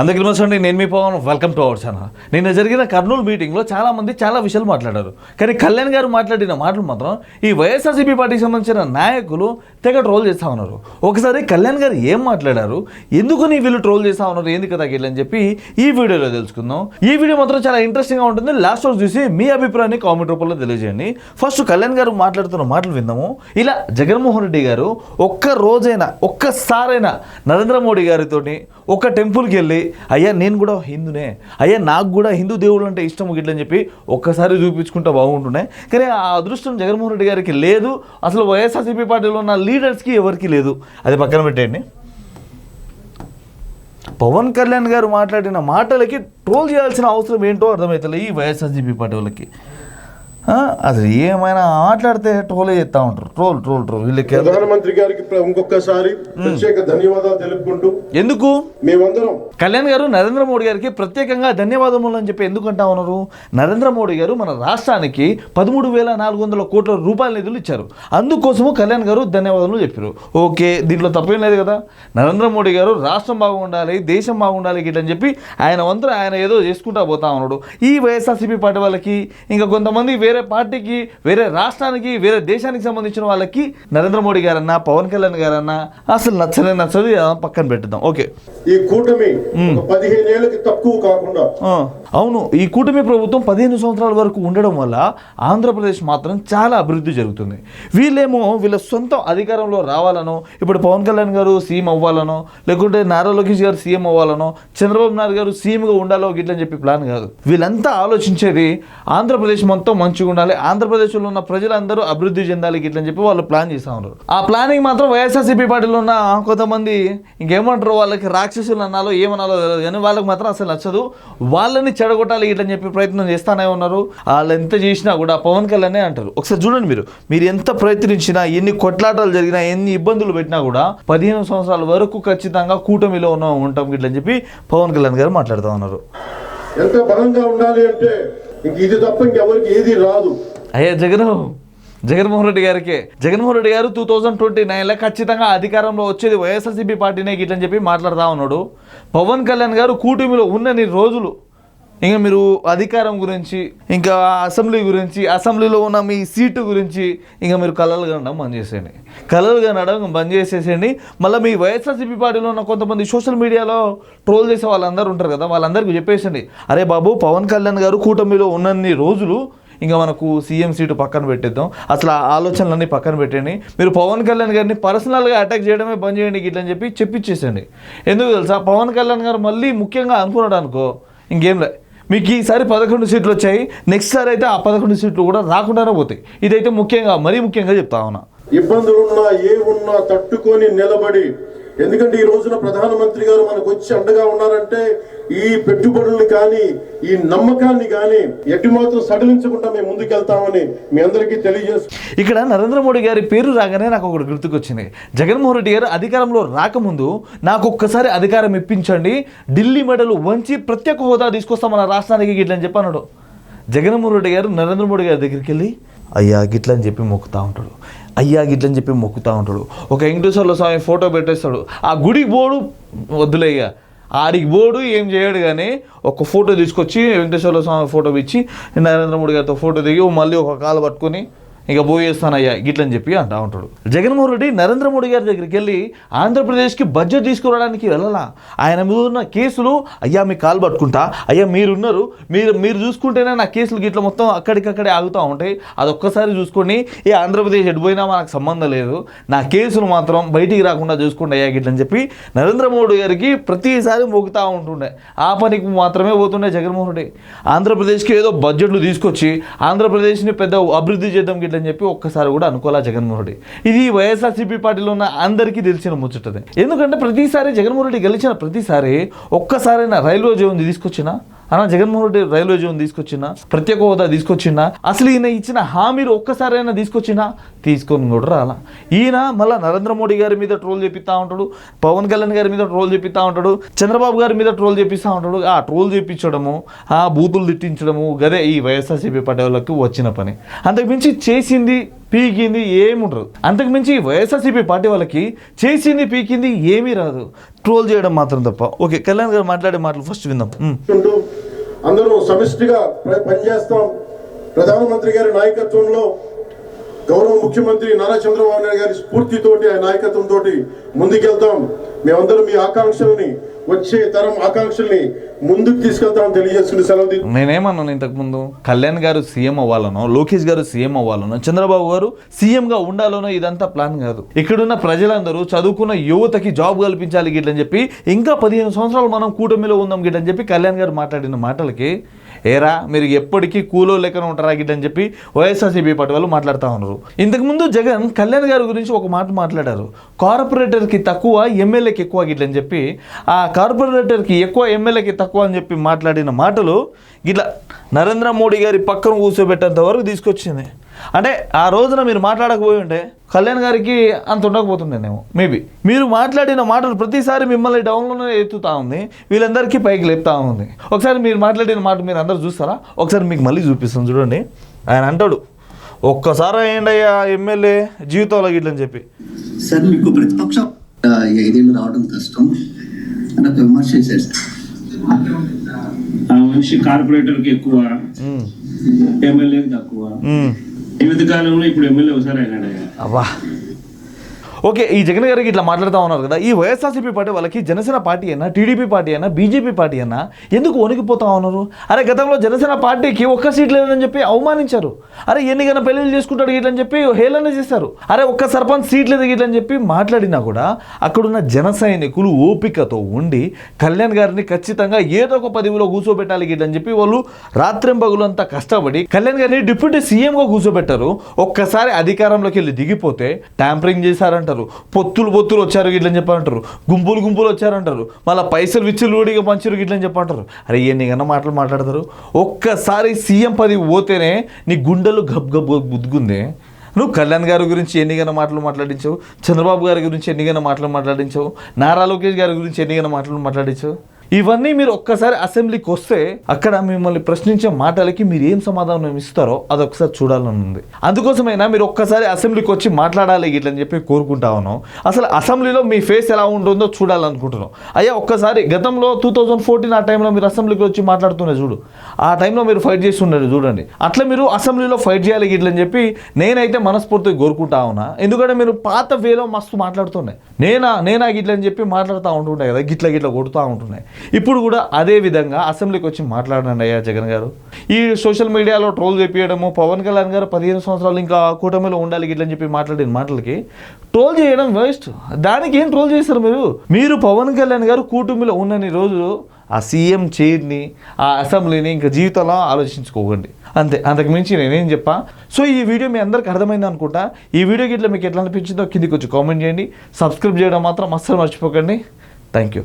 అందరికీ నమస్తే నేను మీ Pavan welcome to our channel నిన్న జరిగిన కర్నూలు మీటింగ్లో చాలామంది చాలా విషయాలు మాట్లాడారు. కానీ కళ్యాణ్ గారు మాట్లాడిన మాటలు మాత్రం ఈ వైఎస్ఆర్సీపీ పార్టీకి సంబంధించిన నాయకులు తెగ ట్రోల్ చేస్తా ఉన్నారు. ఒకసారి కళ్యాణ్ గారు ఏం మాట్లాడారు? ఎందుకు నీ వీళ్ళు ట్రోల్ చేస్తా ఉన్నారు? ఏంది కదా అని చెప్పి ఈ వీడియోలో తెలుసుకుందాం. ఈ వీడియో మాత్రం చాలా ఇంట్రెస్టింగ్గా ఉంటుంది. లాస్ట్ రోజు చూసి మీ అభిప్రాయాన్ని కామెంట్ రూపంలో తెలియజేయండి. ఫస్ట్ కళ్యాణ్ గారు మాట్లాడుతున్న మాటలు విందాము. ఇలా జగన్మోహన్ రెడ్డి గారు ఒక్క రోజైనా ఒక్కసారైనా నరేంద్ర మోడీ గారితో ఒక టెంపుల్కి వెళ్ళి అయ్యా నేను కూడా హిందూనే. అయ్యా నాకు కూడా హిందూ దేవుడు అంటే ఇష్టం గిట్లని చెప్పి ఒక్కసారి చూపించుకుంటే బాగుంటున్నాయి కానీ ఆ అదృష్టం జగన్మోహన్ రెడ్డి గారికి లేదు. అసలు వైఎస్ఆర్సీపీ పార్టీలో ఉన్న లీడర్స్కి ఎవరికి లేదు. అది పక్కన పెట్టేయండి. పవన్ కళ్యాణ్ గారు మాట్లాడిన మాటలకి ట్రోల్ చేయాల్సిన అవసరం ఏంటో అర్థమవుతుంది ఈ వైఎస్ఆర్సీపీ పార్టీ వాళ్ళకి. అసలు ఏమైనా మాట్లాడితే ట్రోలే చేస్తూ ఉంటారు. Troll troll troll. వీళ్ళకి ప్రధానమంత్రి గారికి ఇంకొకసారి ప్రత్యేక ధన్యవాదాలు తెలుపుకుంటూ ఎందుకు? మేమందరం కళ్యాణ్ గారు నరేంద్ర మోడీ గారికి ప్రత్యేకంగా ధన్యవాదములు అని చెప్పి ఎందుకు అంటా ఉన్నారు? నరేంద్ర మోడీ గారు మన రాష్ట్రానికి పదమూడు వేల నాలుగు వందల కోట్ల రూపాయల నిధులు ఇచ్చారు. అందుకోసము కళ్యాణ్ గారు ధన్యవాదాలు చెప్పారు ఓకే దీంట్లో తప్పేం లేదు కదా? నరేంద్ర మోడీ గారు రాష్ట్రం బాగుండాలి దేశం బాగుండాలి గిట్లని చెప్పి ఆయన వంతు ఆయన ఏదో చేసుకుంటా పోతా ఉన్నాడు. ఈ వైఎస్ఆర్సీపీ పార్టీ వాళ్ళకి ఇంకా కొంతమంది వేరే పార్టీకి వేరే రాష్ట్రానికి వేరే దేశానికి సంబంధించిన వాళ్ళకి నరేంద్ర మోడీ గారన్నా పవన్ కళ్యాణ్ గారన్నా అసలు నచ్చలే నచ్చదు పక్కన పెట్టుదాం ఓకే. ఈ కూటమి పదిహేను ఏళ్ళకి తక్కువ కాకుండా అవును ఈ కూటమి ప్రభుత్వం పదిహేను సంవత్సరాల వరకు ఉండడం వల్ల ఆంధ్రప్రదేశ్ మాత్రం చాలా అభివృద్ధి జరుగుతుంది. వీళ్ళేమో వీళ్ళ సొంత అధికారంలో రావాలనో ఇప్పుడు పవన్ కళ్యాణ్ గారు సీఎం అవ్వాలనో లేకుంటే నారా లోకేష్ గారు సీఎం అవ్వాలనో చంద్రబాబు నాయుడు గారు సీఎంగా ఉండాలో గిట్లని చెప్పి ప్లాన్ కాదు. వీళ్ళంతా ఆలోచించేది ఆంధ్రప్రదేశ్ మొత్తం మంచిగా ఉండాలి ఆంధ్రప్రదేశ్లో ఉన్న ప్రజలందరూ అభివృద్ధి చెందాలి గిట్లని చెప్పి వాళ్ళు ప్లాన్ చేస్తూ ఉన్నారు. ఆ ప్లానింగ్ మాత్రం వైఎస్ఆర్సీపీ పార్టీలో ఉన్న కొంతమంది ఇంకేమంటారు వాళ్ళకి రాక్షసులు అన్నాలో ఏమనాలో తెలియదు కానీ వాళ్ళకి మాత్రం అసలు నచ్చదు. వాళ్ళని చెడగొట్టాలి ఇట్లని చెప్పి ప్రయత్నం చేస్తానే ఉన్నారు. వాళ్ళు ఎంత చేసినా కూడా పవన్ కళ్యాణ్ అంటారు. ఒకసారి చూడండి మీరు. మీరు ఎంత ప్రయత్నించినా ఎన్ని కొట్లాటాలు జరిగినా ఎన్ని ఇబ్బందులు పెట్టినా కూడా పదిహేను సంవత్సరాల వరకు ఖచ్చితంగా కూటమిలో ఉన్న ఉంటాం ఇట్లని చెప్పి పవన్ కళ్యాణ్ గారు మాట్లాడుతూ ఉన్నారు. ఎంత బలంగా ఉండాలి అంటే ఇంక ఇది తప్ప ఇంకెవరికి ఏది రాదు. అయ్యా జగన్ జగన్మోహన్ రెడ్డి గారికి. జగన్మోహన్ రెడ్డి గారు టూ థౌజండ్ ట్వంటీ నైన్లో ఖచ్చితంగా అధికారంలో వచ్చేది వైఎస్ఆర్సీపీ పార్టీనే గిట్లని చెప్పి మాట్లాడుతూ ఉన్నాడు. పవన్ కళ్యాణ్ గారు కూటమిలో ఉన్నన్ని రోజులు ఇంకా మీరు అధికారం గురించి ఇంకా అసెంబ్లీ గురించి అసెంబ్లీలో ఉన్న మీ సీటు గురించి ఇంకా మీరు కలలు కనడం బంద్ చేసేయండి. కళలు కనడం బంద్ చేసేసేయండి. మళ్ళీ మీ వైఎస్ఆర్సీపీ పార్టీలో ఉన్న కొంతమంది సోషల్ మీడియాలో ట్రోల్ చేసే వాళ్ళందరూ ఉంటారు కదా వాళ్ళందరికీ చెప్పేసండి అరే బాబు పవన్ కళ్యాణ్ గారు కూటమిలో ఉన్నన్ని రోజులు ఇంకా మనకు సీఎం సీటు పక్కన పెట్టేద్దాం. అసలు ఆ ఆలోచనలన్నీ పక్కన పెట్టండి మీరు పవన్ కళ్యాణ్ గారిని పర్సనల్గా అటాక్ చేయడమే బంద్ చేయండి ఇట్లని చెప్పి చెప్పించేసండి ఎందుకు తెలుసా? పవన్ కళ్యాణ్ గారు మళ్ళీ ముఖ్యంగా అనుకున్నాడు అనుకో ఇంకేం లే. మీకు ఈసారి పదకొండు సీట్లు వచ్చాయి. నెక్స్ట్ సారి అయితే ఆ పదకొండు సీట్లు కూడా రాకుండానే పోతాయి. ఇదైతే ముఖ్యంగా మరీ ముఖ్యంగా చెప్తా ఉన్నా. ఇబ్బందులున్నా ఏ ఉన్నా తట్టుకొని నిలబడి ఎందుకంటే ఈ రోజున ప్రధానమంత్రి గారు మనకు వచ్చి అండగా ఉన్నారంటే ఈ పెట్టుబడుల్ని కానీ ఈ నమ్మకాన్ని కానీ ఎట్టి మాత్రం సడలించకుండా మేము ముందుకెళ్తామని మీ అందరికీ తెలియజేసు ఇక్కడ నరేంద్ర మోడీ గారి పేరు రాగానే నాకు ఒకటి గుర్తుకొచ్చింది. జగన్మోహన్ రెడ్డి గారు అధికారంలో రాకముందు నాకు ఒక్కసారి అధికారం ఇప్పించండి ఢిల్లీ మెడలు వంచి ప్రత్యేక హోదా తీసుకొస్తాం మన రాష్ట్రానికి గిట్లని అని చెప్పన్నాడు జగన్మోహన్ రెడ్డి గారు నరేంద్ర మోడీ గారి దగ్గరికి వెళ్ళి అయ్యా గిట్ల అని చెప్పి మొక్కుతా ఉంటాడు. అయ్యా గిట్లని చెప్పి మొక్కుతా ఉంటాడు. ఒక వెంకటేశ్వర్ల స్వామి ఫోటో పెట్టేస్తాడు. ఆ గుడి బోడు వద్దులేయ్యా ఆడికి పోడు ఏం చేయడు కానీ ఒక ఫోటో తీసుకొచ్చి వెంకటేశ్వర స్వామి ఫోటో ఇచ్చి నరేంద్ర మోడీ గారితో ఫోటో దిగి మళ్ళీ ఒక కాలు పట్టుకొని ఇక పోయేస్తానయ్యా గిట్లని చెప్పి అంటా ఉంటాడు. జగన్మోహన్ రెడ్డి నరేంద్ర మోడీ గారి దగ్గరికి వెళ్ళి ఆంధ్రప్రదేశ్కి బడ్జెట్ తీసుకురావడానికి వెళ్ళాలా? ఆయన మీద ఉన్న కేసులు అయ్యా మీ కాలు పట్టుకుంటా. అయ్యా మీరున్నారు. మీరు మీరు చూసుకుంటేనే నా కేసులు గిట్ల మొత్తం అక్కడికక్కడే ఆగుతూ ఉంటాయి. అది ఒక్కసారి చూసుకొని ఏ ఆంధ్రప్రదేశ్ ఎడిపోయినా మనకు సంబంధం లేదు. నా కేసులు మాత్రం బయటికి రాకుండా చూసుకోండి అయ్యా గిట్లని చెప్పి నరేంద్ర మోడీ గారికి ప్రతిసారి మోగుతూ ఉంటుండే. ఆ పనికి మాత్రమే పోతుండే జగన్మోహన్ రెడ్డి. ఆంధ్రప్రదేశ్కి ఏదో బడ్జెట్లు తీసుకొచ్చి ఆంధ్రప్రదేశ్ని పెద్ద అభివృద్ధి చేద్దాం అని చెప్పి ఒక్కసారి కూడా అనుకోలే జగన్మోహన్ రెడ్డి ఇది వైఎస్ఆర్సీపీ పార్టీలో ఉన్న అందరికీ తెలిసిన ముచ్చటది. ఎందుకంటే ప్రతిసారి జగన్మోహన్ రెడ్డి గెలిచిన ప్రతిసారి ఒక్కసారైనా రైల్వే జోన్ తీసుకొచ్చినా అన్న జగన్మోహన్ రెడ్డి రైల్వే జోన్ తీసుకొచ్చినా ప్రత్యేక హోదా తీసుకొచ్చినా అసలు ఈయన ఇచ్చిన హామీలు ఒక్కసారైనా తీసుకొచ్చినా తీసుకొని కూడా రాలా. ఈయన మళ్ళీ నరేంద్ర మోడీ గారి మీద ట్రోల్ చేపిస్తూ ఉంటాడు పవన్ కళ్యాణ్ గారి మీద ట్రోల్ చేపిస్తూ ఉంటాడు చంద్రబాబు గారి మీద ట్రోల్ చేపిస్తూ ఉంటాడు. ఆ ట్రోల్ చేపించడము ఆ బూతులు తిట్టించడము గదే ఈ వైఎస్ఆర్సీపీ పార్టీ వాళ్ళకి వచ్చిన పని. అంతకుమించి చేసింది పీకింది ఏముండదు అంతకుమించి వైఎస్ఆర్సీపీ పార్టీ వాళ్ళకి చేసింది పీకింది ఏమీ రాదు. ట్రోల్ చేయడం మాత్రం తప్ప. ఓకే కళ్యాణ్ గారు మాట్లాడే మాటలు ఫస్ట్ విందాం. అందరూ సమిష్టిగా పనిచేస్తాం. ప్రధానమంత్రి గారి నాయకత్వంలో గౌరవ ముఖ్యమంత్రి నారా చంద్రబాబు నాయుడు గారి స్ఫూర్తితోటి ఆ నాయకత్వంతో ముందుకెళ్తాం. మేమందరం మీ ఆకాంక్షల్ని వచ్చే తరం ఆకాంక్షల్ని ముందుకు తీసుకెళ్తామని తెలియజేస్తుంది సెలవు నేనేమన్నాను ఇంతకుముందు? కళ్యాణ్ గారు సీఎం అవ్వాలనో లోకేష్ గారు సీఎం అవ్వాలనో చంద్రబాబు గారు సీఎంగా ఉండాలనో ఇదంతా ప్లాన్ కాదు. ఇక్కడున్న ప్రజలందరూ చదువుకున్న యువతకి జాబ్ కల్పించాలి గిట్లని చెప్పి ఇంకా పదిహేను సంవత్సరాలు మనం కూటమిలో ఉందాం గిట్లని చెప్పి కళ్యాణ్ గారు మాట్లాడిన మాటలకి ఏరా మీరు ఎప్పటికీ కూలో లెక్కన ఉంటారా గిట్లని చెప్పి వైఎస్ఆర్సీపీ పార్టీ వాళ్ళు మాట్లాడుతూ ఉన్నారు. ఇంతకుముందు జగన్ కళ్యాణ్ గారి గురించి ఒక మాట మాట్లాడారు. కార్పొరేటర్కి తక్కువ ఎమ్మెల్యేకి ఎక్కువ గిట్లని చెప్పి ఆ కార్పొరేటర్కి ఎక్కువ ఎమ్మెల్యేకి తక్కువ అని చెప్పి మాట్లాడిన మాటలు ఇట్లా నరేంద్ర మోడీ గారి పక్కన కూర్చోబెట్టేంత వరకు తీసుకొచ్చింది. అంటే ఆ రోజున మీరు మాట్లాడకపోయి ఉంటే కళ్యాణ్ గారికి అంత ఉండకపోతుండేనేమో మేబీ మీరు మాట్లాడిన మాటలు ప్రతిసారి మిమ్మల్ని డౌన్లోనే ఎత్తుతా ఉంది వీళ్ళందరికీ పైకి లేపుతా ఉంది. ఒకసారి మీరు మాట్లాడిన మాట మీరు అందరు చూస్తారా? ఒకసారి మీకు మళ్ళీ చూపిస్తాను చూడండి. ఆయన అంటాడు ఒక్కసారి అయ్యండి అయ్యా ఎమ్మెల్యే జీవితంలో గిట్లని చెప్పి. సార్ మీకు ప్రతిపక్షం ఐదేళ్ళు రావడం కష్టం. అని ఒక విమర్శ చేశారు సార్. కార్పొరేటర్కి ఎక్కువ ఎమ్మెల్యేకి తక్కువ. ఉమ్. ఈ మధ్య కాలంలో ఇప్పుడు ఎమ్మెల్యే ఒకసారి అయినాడు ఆయన. అబ్బా ఓకే ఈ జగన్ గారికి ఇట్లా మాట్లాడుతూ ఉన్నారు కదా ఈ వైఎస్ఆర్సీపీ పార్టీ వాళ్ళకి జనసేన పార్టీ అయినా టీడీపీ పార్టీ అయినా బీజేపీ పార్టీ అయినా ఎందుకు వణికిపోతా ఉన్నారు? అరే గతంలో జనసేన పార్టీకి ఒక్క సీట్ లేదని చెప్పి అవమానించారు. అరే ఎన్నికైనా పెళ్ళిళ్ళు చేసుకుంటాడు ఇట్లని చెప్పి హేళన చేశారు. అరే ఒక్క సర్పంచ్ సీట్ లేదు ఇట్లని చెప్పి మాట్లాడినా కూడా అక్కడున్న జన సైనికులు ఓపికతో ఉండి కళ్యాణ్ గారిని ఖచ్చితంగా ఏదో ఒక పదవిలో కూర్చోబెట్టాలి గిట్లని చెప్పి వాళ్ళు రాత్రింబగులంతా కష్టపడి కళ్యాణ్ గారిని డిప్యూటీ సీఎంగా కూర్చోబెట్టారు. ఒక్కసారి అధికారంలోకి వెళ్ళి దిగిపోతే ట్యాంపరింగ్ చేశారంటారు. పొత్తులు పొత్తులు వచ్చారు గిట్లని చెప్పారంటారు గుంపులు గుంపులు వచ్చారంటారు మళ్ళీ పైసలు విచ్చులు ఊడిగా పంచారు గిట్లని చెప్పంటారు. అరే ఎన్ని కన్నా మాటలు మాట్లాడతారు? ఒక్కసారి సీఎం పది పోతేనే నీ గుండెలు గబ్ గబ్ గబ్ గుద్దుకుందే. నువ్వు కళ్యాణ్ గారి గురించి ఎన్నికైనా మాటలు మాట్లాడించావు? చంద్రబాబు గారి గురించి ఎన్నికైనా మాటలు మాట్లాడించావు? నారా లోకేష్ గారి గురించి ఎన్నికైనా మాటలు మాట్లాడించావు? ఇవన్నీ మీరు ఒక్కసారి అసెంబ్లీకి వస్తే అక్కడ మిమ్మల్ని ప్రశ్నించే మాటలకి మీరు ఏం సమాధానం ఇస్తారో అది ఒకసారి చూడాలని ఉంది. అందుకోసమైనా మీరు ఒక్కసారి అసెంబ్లీకి వచ్చి మాట్లాడాలి ఇట్లని చెప్పి కోరుకుంటా ఉన్నాం. అసలు అసెంబ్లీలో మీ ఫేస్ ఎలా ఉంటుందో చూడాలనుకుంటున్నాం. అయ్యా ఒక్కసారి గతంలో టూ థౌజండ్ ఫోర్టీన్ ఆ టైంలో మీరు అసెంబ్లీకి వచ్చి మాట్లాడుతున్నారు చూడు. ఆ టైంలో మీరు ఫైట్ చేస్తుండరు చూడండి. అట్లా మీరు అసెంబ్లీలో ఫైట్ చేయాలి ఇట్లని చెప్పి నేనైతే మనస్ఫూర్తిగా కోరుకుంటా ఉన్నా. ఎందుకంటే మీరు పాత వేలో మస్తు మాట్లాడుతున్నాయి. నేనా నేనా గిట్లని చెప్పి మాట్లాడుతూ ఉంటుండే కదా గిట్ల గిట్ల కొడుతూ ఉంటున్నాయి. ఇప్పుడు కూడా అదే విధంగా అసెంబ్లీకి వచ్చి మాట్లాడండి అయ్యా జగన్ గారు. ఈ సోషల్ మీడియాలో ట్రోల్ చేపించడము పవన్ కళ్యాణ్ గారు పదిహేను సంవత్సరాలు ఇంకా కూటమిలో ఉండాలి గిట్లని చెప్పి మాట్లాడిన మాటలకి ట్రోల్ చేయడం వేస్ట్ దానికి ఏం ట్రోల్ చేస్తారు మీరు? మీరు పవన్ కళ్యాణ్ గారు కూటమిలో ఉన్నన్ని రోజులు ఆ సీఎం చైర్ని ఆ అసెంబ్లీని ఇంకా జీవితంలో ఆలోచించుకోకండి. అంతే అంతకు మించి నేనేం చెప్పా? సో ఈ వీడియో మీ అందరికి అర్థమైంది అనుకుంటా. ఈ వీడియోకి ఇట్లా మీకు ఎట్లా అనిపించిందో కిందికి వచ్చి కామెంట్ చేయండి. సబ్స్క్రైబ్ చేయడం మాత్రం అస్సలు మర్చిపోకండి. Thank you